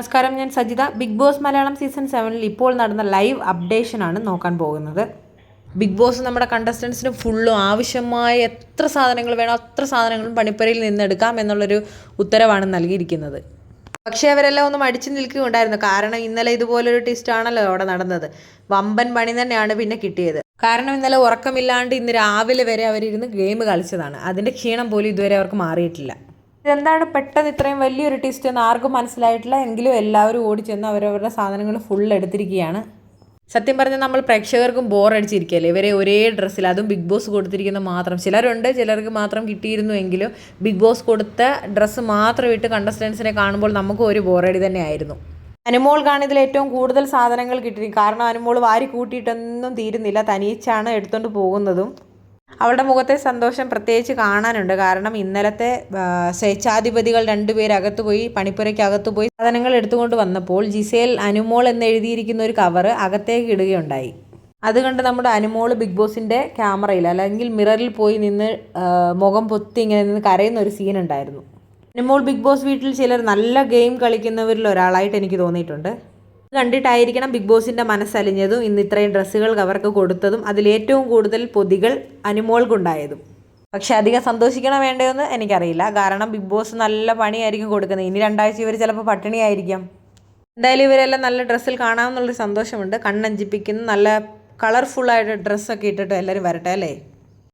നമസ്കാരം ഞാൻ Sajitha. Bigg Boss Malayalam season സെവനിൽ ഇപ്പോൾ നടന്ന ലൈവ് അപ്ഡേഷനാണ് നോക്കാൻ പോകുന്നത്. ബിഗ് ബോസ് നമ്മുടെ കണ്ടസ്റ്റൻസിന് ഫുള്ളും ആവശ്യമായ എത്ര സാധനങ്ങൾ വേണോ അത്ര സാധനങ്ങളും പണിപ്പുരയിൽ നിന്നെടുക്കാം എന്നുള്ളൊരു ഉത്തരവാണ് നൽകിയിരിക്കുന്നത്. പക്ഷേ അവരെല്ലാം ഒന്നും അടിച്ചു നിൽക്കുകയുണ്ടായിരുന്നു. കാരണം ഇന്നലെ ഇതുപോലൊരു ടിസ്റ്റ് ആണല്ലോ അവിടെ നടന്നത്. വമ്പൻ പണി തന്നെയാണ് പിന്നെ കിട്ടിയത്. കാരണം ഇന്നലെ ഉറക്കമില്ലാണ്ട് ഇന്ന് രാവിലെ വരെ അവരിരുന്ന് ഗെയിം കളിച്ചതാണ്. അതിന്റെ ക്ഷീണം പോലും ഇതുവരെ അവർക്ക് മാറിയിട്ടില്ല. ഇതെന്താണ് പെട്ടെന്ന് ഇത്രയും വലിയൊരു ടിസ്റ്റ് എന്ന് ആർക്കും മനസ്സിലായിട്ടില്ല. എങ്കിലും എല്ലാവരും ചെന്ന് അവരവരുടെ സാധനങ്ങൾ ഫുൾ എടുത്തിരിക്കുകയാണ്. സത്യം പറഞ്ഞാൽ നമ്മൾ പ്രേക്ഷകർക്കും ബോർ അടിച്ചിരിക്കുകയല്ലേ? ഇവരെ ഒരേ ഡ്രസ്സിൽ അതും ബിഗ് ബോസ് കൊടുത്തിരിക്കുന്ന മാത്രം. ചിലരുണ്ട് ചിലർക്ക് മാത്രം കിട്ടിയിരുന്നു എങ്കിലും ബിഗ് ബോസ് കൊടുത്ത ഡ്രസ്സ് മാത്രം ഇട്ട് കണ്ടസ്റ്റൻസിനെ കാണുമ്പോൾ നമുക്ക് ഒരു ബോറടി തന്നെയായിരുന്നു. അനുമോൾക്കാണ് ഇതിൽ ഏറ്റവും കൂടുതൽ സാധനങ്ങൾ കിട്ടിയിരിക്കും കാരണം അനുമോൾ വാരി കൂട്ടിയിട്ടൊന്നും തീരുന്നില്ല. തനിച്ചാണ് എടുത്തുകൊണ്ട് പോകുന്നതും. അവളുടെ മുഖത്തെ സന്തോഷം പ്രത്യേകിച്ച് കാണാനുണ്ട്. കാരണം ഇന്നലത്തെ സ്വേച്ഛാധിപതികൾ രണ്ടുപേർ അകത്ത് പോയി പണിപ്പുരയ്ക്കകത്ത് പോയി സാധനങ്ങൾ എടുത്തുകൊണ്ട് വന്നപ്പോൾ ജിസേൽ അനുമോൾ എന്ന് എഴുതിയിരിക്കുന്ന ഒരു കവറ് അകത്തേക്ക് ഇടുകയുണ്ടായി. അതുകൊണ്ട് കണ്ട് നമ്മുടെ അനുമോൾ ബിഗ് ബോസിന്റെ ക്യാമറയിൽ അല്ലെങ്കിൽ മിററിൽ പോയി നിന്ന് മുഖം പൊത്തി ഇങ്ങനെ നിന്ന് കരയുന്ന ഒരു സീൻ ഉണ്ടായിരുന്നു. അനുമോൾ ബിഗ് ബോസ് വീട്ടിൽ ചിലർ നല്ല ഗെയിം കളിക്കുന്നവരിൽ ഒരാളായിട്ട് എനിക്ക് തോന്നിയിട്ടുണ്ട്. കണ്ടിട്ടായിരിക്കണം ബിഗ് ബോസിന്റെ മനസ്സലിഞ്ഞതും ഇന്ന് ഇത്രയും ഡ്രസ്സുകൾ അവർക്ക് കൊടുത്തതും. അതിലേറ്റവും കൂടുതൽ പൊതികൾ അനുമോൾക്കുണ്ടായതും. പക്ഷെ അധികം സന്തോഷിക്കണം വേണ്ടതെന്ന് എനിക്കറിയില്ല. കാരണം ബിഗ് ബോസ് നല്ല പണിയായിരിക്കും കൊടുക്കുന്നത്. ഇനി രണ്ടാഴ്ച ഇവർ ചിലപ്പോൾ പട്ടിണിയായിരിക്കാം. എന്തായാലും ഇവരെല്ലാം നല്ല ഡ്രസ്സിൽ കാണാമെന്നുള്ളൊരു സന്തോഷമുണ്ട്. കണ്ണഞ്ചിപ്പിക്കുന്ന. നല്ല കളർഫുള്ളായിട്ട് ഡ്രസ്സൊക്കെ ഇട്ടിട്ട് എല്ലാവരും വരട്ടെ അല്ലേ?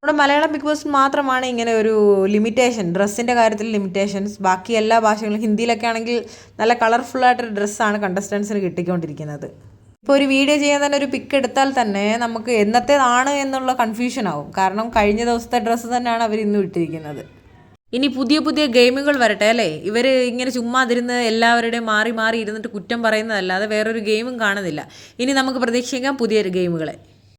നമ്മുടെ മലയാളം ബിഗ് ബോസ് മാത്രമാണ് ഇങ്ങനെ ഒരു ലിമിറ്റേഷൻ ഡ്രസ്സിന്റെ കാര്യത്തിൽ ലിമിറ്റേഷൻസ് ബാക്കി എല്ലാ ഭാഷകളും ഹിന്ദിയിലൊക്കെ ആണെങ്കിൽ നല്ല കളർഫുള്ളായിട്ടൊരു ഡ്രസ്സാണ് കണ്ടസ്റ്റൻസിന് കിട്ടിക്കൊണ്ടിരിക്കുന്നത്. ഇപ്പോൾ ഒരു വീഡിയോ ചെയ്യാൻ തന്നെ ഒരു പിക്ക് എടുത്താൽ തന്നെ നമുക്ക് എന്നത്തേതാണ് എന്നുള്ള കൺഫ്യൂഷൻ ആവും. കാരണം കഴിഞ്ഞ ദിവസത്തെ ഡ്രസ്സ് തന്നെയാണ് അവർ ഇന്നും ഇട്ടിരിക്കുന്നത്. ഇനി പുതിയ പുതിയ ഗെയിമുകൾ വരട്ടെ അല്ലേ? ഇവർ ഇങ്ങനെ ചുമ്മാതിരുന്ന് എല്ലാവരുടെയും മാറി മാറി ഇരുന്നിട്ട് കുറ്റം പറയുന്നതല്ലാതെ വേറൊരു ഗെയിമും കാണുന്നില്ല. ഇനി നമുക്ക് പ്രതീക്ഷിക്കാം പുതിയൊരു ഗെയിമുകളെ.